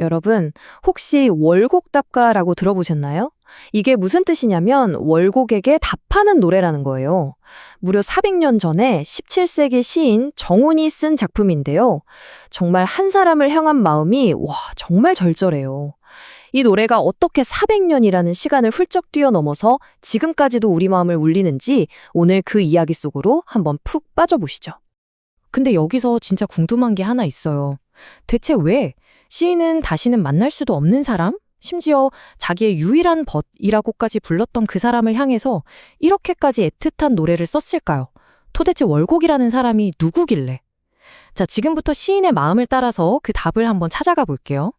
여러분, 혹시 월곡답가라고 들어보셨나요? 이게 무슨 뜻이냐면 월곡에게 답하는 노래라는 거예요. 무려 400년 전에 17세기 시인 정운이 쓴 작품인데요. 정말 한 사람을 향한 마음이 와, 정말 절절해요. 이 노래가 어떻게 400년이라는 시간을 훌쩍 뛰어넘어서 지금까지도 우리 마음을 울리는지 오늘 그 이야기 속으로 한번 푹 빠져보시죠. 근데 여기서 진짜 궁금한 게 하나 있어요. 대체 왜 시인은 다시는 만날 수도 없는 사람? 심지어 자기의 유일한 벗이라고까지 불렀던 그 사람을 향해서 이렇게까지 애틋한 노래를 썼을까요? 도대체 월곡이라는 사람이 누구길래? 자, 지금부터 시인의 마음을 따라서 그 답을 한번 찾아가 볼게요.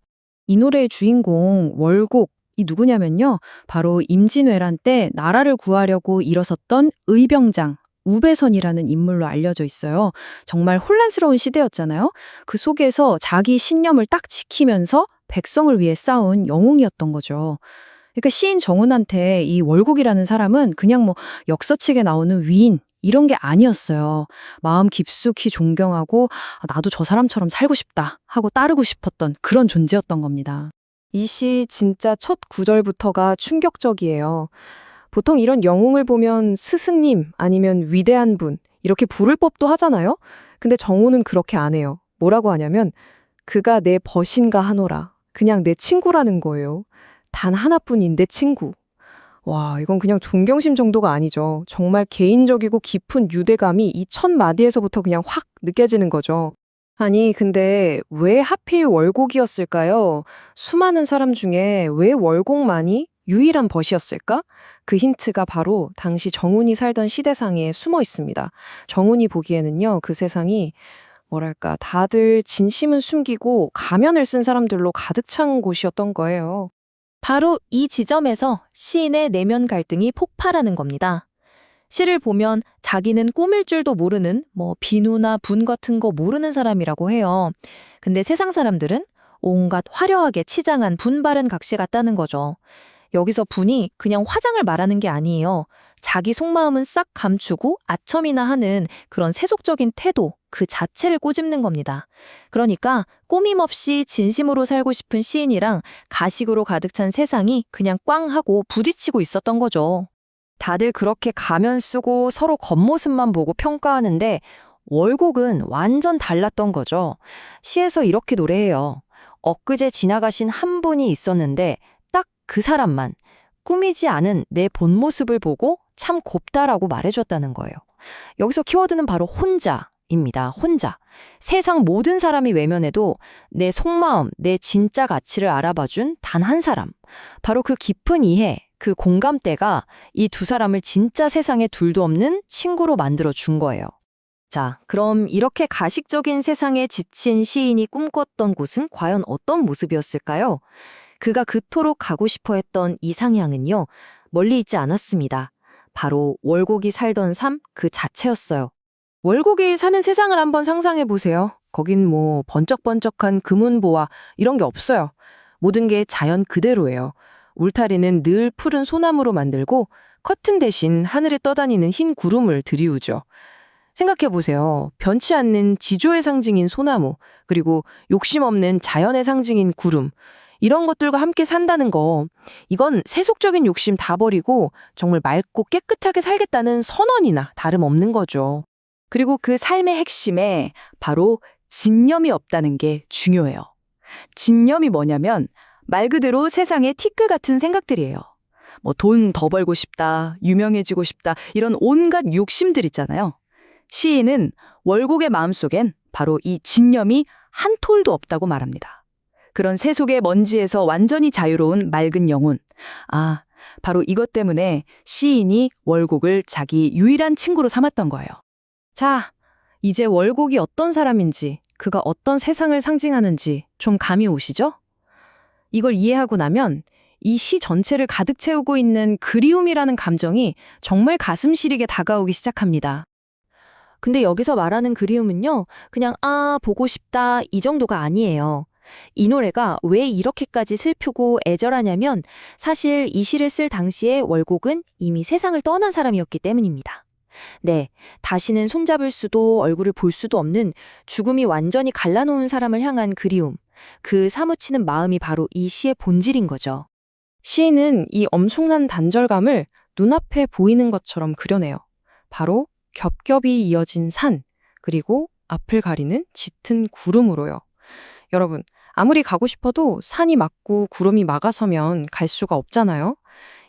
이 노래의 주인공 월곡 이 누구냐면요. 바로 임진왜란 때 나라를 구하려고 일어섰던 의병장 우배선이라는 인물로 알려져 있어요. 정말 혼란스러운 시대였잖아요. 그 속에서 자기 신념을 딱 지키면서 백성을 위해 싸운 영웅이었던 거죠. 그러니까 시인 정운한테 이 월곡이라는 사람은 그냥 뭐 역서책에 나오는 위인 이런 게 아니었어요. 마음 깊숙이 존경하고 아, 나도 저 사람처럼 살고 싶다 하고 따르고 싶었던 그런 존재였던 겁니다. 이 시 진짜 첫 구절부터가 충격적이에요. 보통 이런 영웅을 보면 스승님 아니면 위대한 분 이렇게 부를 법도 하잖아요. 근데 정우는 그렇게 안 해요. 뭐라고 하냐면 그가 내 벗인가 하노라. 그냥 내 친구라는 거예요. 단 하나뿐인 내 친구. 와, 이건 그냥 존경심 정도가 아니죠. 정말 개인적이고 깊은 유대감이 이 첫 마디에서부터 그냥 확 느껴지는 거죠. 아니, 근데 왜 하필 월곡이었을까요? 수많은 사람 중에 왜 월곡만이 유일한 벗이었을까? 그 힌트가 바로 당시 정운이 살던 시대상에 숨어 있습니다. 정운이 보기에는요, 그 세상이 뭐랄까, 다들 진심은 숨기고 가면을 쓴 사람들로 가득 찬 곳이었던 거예요. 바로 이 지점에서 시인의 내면 갈등이 폭발하는 겁니다. 시를 보면 자기는 꾸밀 줄도 모르는 뭐 비누나 분 같은 거 모르는 사람이라고 해요. 근데 세상 사람들은 온갖 화려하게 치장한 분 바른 각시 같다는 거죠. 여기서 분이 그냥 화장을 말하는 게 아니에요. 자기 속마음은 싹 감추고 아첨이나 하는 그런 세속적인 태도 그 자체를 꼬집는 겁니다. 그러니까 꾸밈없이 진심으로 살고 싶은 시인이랑 가식으로 가득 찬 세상이 그냥 꽝 하고 부딪히고 있었던 거죠. 다들 그렇게 가면 쓰고 서로 겉모습만 보고 평가하는데 월곡은 완전 달랐던 거죠. 시에서 이렇게 노래해요. 엊그제 지나가신 한 분이 있었는데 딱 그 사람만 꾸미지 않은 내 본 모습을 보고 참 곱다라고 말해줬다는 거예요. 여기서 키워드는 바로 혼자입니다. 혼자. 세상 모든 사람이 외면해도 내 속마음, 내 진짜 가치를 알아봐준 단 한 사람. 바로 그 깊은 이해, 그 공감대가 이 두 사람을 진짜 세상에 둘도 없는 친구로 만들어 준 거예요. 자, 그럼 이렇게 가식적인 세상에 지친 시인이 꿈꿨던 곳은 과연 어떤 모습이었을까요? 그가 그토록 가고 싶어 했던 이상향은요, 멀리 있지 않았습니다. 바로 월곡이 살던 삶 그 자체였어요. 월곡이 사는 세상을 한번 상상해 보세요. 거긴 뭐 번쩍번쩍한 금은보화 이런 게 없어요. 모든 게 자연 그대로예요. 울타리는 늘 푸른 소나무로 만들고 커튼 대신 하늘에 떠다니는 흰 구름을 들이우죠. 생각해 보세요. 변치 않는 지조의 상징인 소나무, 그리고 욕심 없는 자연의 상징인 구름. 이런 것들과 함께 산다는 거, 이건 세속적인 욕심 다 버리고 정말 맑고 깨끗하게 살겠다는 선언이나 다름없는 거죠. 그리고 그 삶의 핵심에 바로 진념이 없다는 게 중요해요. 진념이 뭐냐면 말 그대로 세상의 티끌 같은 생각들이에요. 뭐 돈 더 벌고 싶다, 유명해지고 싶다, 이런 온갖 욕심들 있잖아요. 시인은 월곡의 마음속엔 바로 이 진념이 한 톨도 없다고 말합니다. 그런 세속의 먼지에서 완전히 자유로운 맑은 영혼. 아, 바로 이것 때문에 시인이 월곡을 자기 유일한 친구로 삼았던 거예요. 자, 이제 월곡이 어떤 사람인지, 그가 어떤 세상을 상징하는지 좀 감이 오시죠? 이걸 이해하고 나면 이 시 전체를 가득 채우고 있는 그리움이라는 감정이 정말 가슴 시리게 다가오기 시작합니다. 근데 여기서 말하는 그리움은요, 그냥 아, 보고 싶다 이 정도가 아니에요. 이 노래가 왜 이렇게까지 슬프고 애절하냐면 사실 이 시를 쓸 당시에 월곡은 이미 세상을 떠난 사람이었기 때문입니다. 네, 다시는 손잡을 수도 얼굴을 볼 수도 없는 죽음이 완전히 갈라놓은 사람을 향한 그리움. 그 사무치는 마음이 바로 이 시의 본질인 거죠. 시인은 이 엄청난 단절감을 눈앞에 보이는 것처럼 그려내요. 바로 겹겹이 이어진 산, 그리고 앞을 가리는 짙은 구름으로요. 여러분, 아무리 가고 싶어도 산이 막고 구름이 막아서면 갈 수가 없잖아요.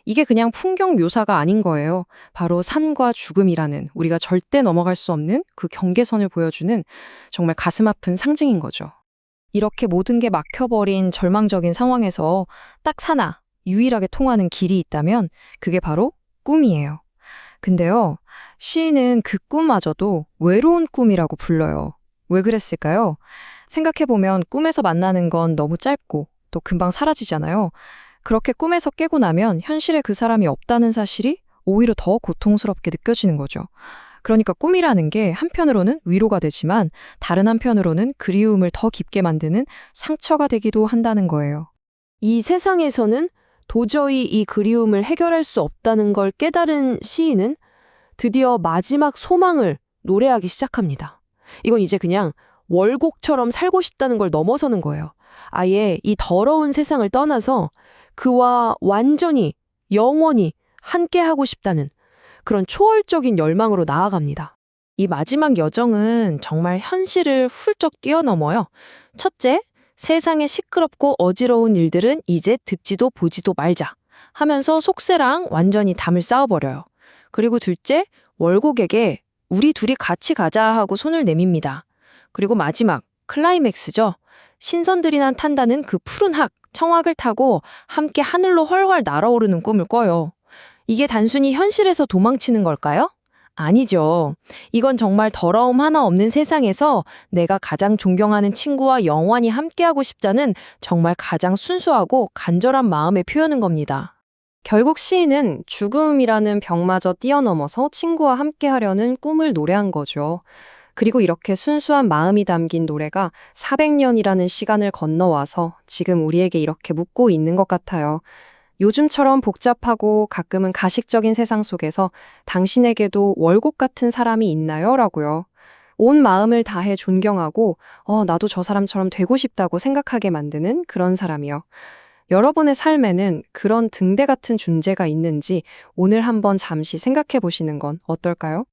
이게 그냥 풍경 묘사가 아닌 거예요. 바로 산과 죽음이라는 우리가 절대 넘어갈 수 없는 그 경계선을 보여주는 정말 가슴 아픈 상징인 거죠. 이렇게 모든 게 막혀버린 절망적인 상황에서 딱 하나, 유일하게 통하는 길이 있다면 그게 바로 꿈이에요. 근데요, 시인은 그 꿈마저도 외로운 꿈이라고 불러요. 왜 그랬을까요? 생각해보면 꿈에서 만나는 건 너무 짧고 또 금방 사라지잖아요. 그렇게 꿈에서 깨고 나면 현실에 그 사람이 없다는 사실이 오히려 더 고통스럽게 느껴지는 거죠. 그러니까 꿈이라는 게 한편으로는 위로가 되지만 다른 한편으로는 그리움을 더 깊게 만드는 상처가 되기도 한다는 거예요. 이 세상에서는 도저히 이 그리움을 해결할 수 없다는 걸 깨달은 시인은 드디어 마지막 소망을 노래하기 시작합니다. 이건 이제 그냥 월곡처럼 살고 싶다는 걸 넘어서는 거예요. 아예 이 더러운 세상을 떠나서 그와 완전히 영원히 함께하고 싶다는 그런 초월적인 열망으로 나아갑니다. 이 마지막 여정은 정말 현실을 훌쩍 뛰어넘어요. 첫째, 세상의 시끄럽고 어지러운 일들은 이제 듣지도 보지도 말자 하면서 속세랑 완전히 담을 쌓아버려요. 그리고 둘째, 월곡에게 우리 둘이 같이 가자 하고 손을 내밉니다. 그리고 마지막, 클라이맥스죠. 신선들이나 탄다는 그 푸른 학, 청학을 타고 함께 하늘로 훨훨 날아오르는 꿈을 꿔요. 이게 단순히 현실에서 도망치는 걸까요? 아니죠. 이건 정말 더러움 하나 없는 세상에서 내가 가장 존경하는 친구와 영원히 함께하고 싶다는 정말 가장 순수하고 간절한 마음의 표현인 겁니다. 결국 시인은 죽음이라는 벽마저 뛰어넘어서 친구와 함께하려는 꿈을 노래한 거죠. 그리고 이렇게 순수한 마음이 담긴 노래가 400년이라는 시간을 건너와서 지금 우리에게 이렇게 묻고 있는 것 같아요. 요즘처럼 복잡하고 가끔은 가식적인 세상 속에서 당신에게도 월곡 같은 사람이 있나요? 라고요. 온 마음을 다해 존경하고, 어, 나도 저 사람처럼 되고 싶다고 생각하게 만드는 그런 사람이요. 여러분의 삶에는 그런 등대 같은 존재가 있는지 오늘 한번 잠시 생각해 보시는 건 어떨까요?